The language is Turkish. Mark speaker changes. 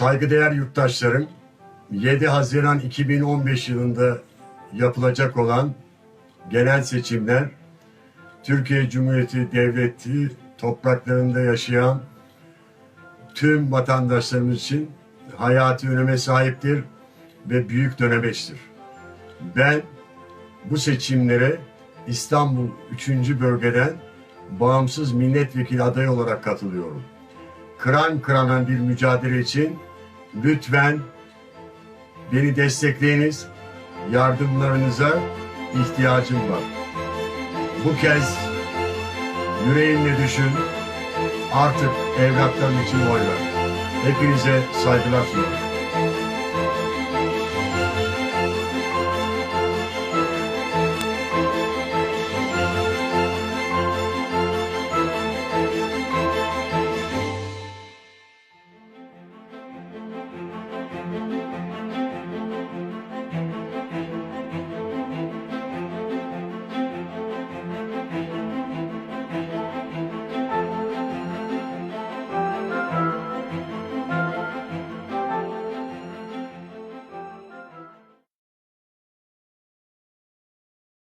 Speaker 1: Saygıdeğer yurttaşlarım, 7 Haziran 2015 yılında yapılacak olan genel seçimler Türkiye Cumhuriyeti Devleti topraklarında yaşayan tüm vatandaşlarımız için hayati öneme sahiptir ve büyük dönemeçtir. Ben bu seçimlere İstanbul 3. bölgeden bağımsız milletvekili adayı olarak katılıyorum. Kıran kırana bir mücadele için lütfen beni destekleyiniz. Yardımlarınıza ihtiyacım var. Bu kez yüreğinle düşün. Artık evlatların için oy ver. Hepinize saygılar sunuyorum.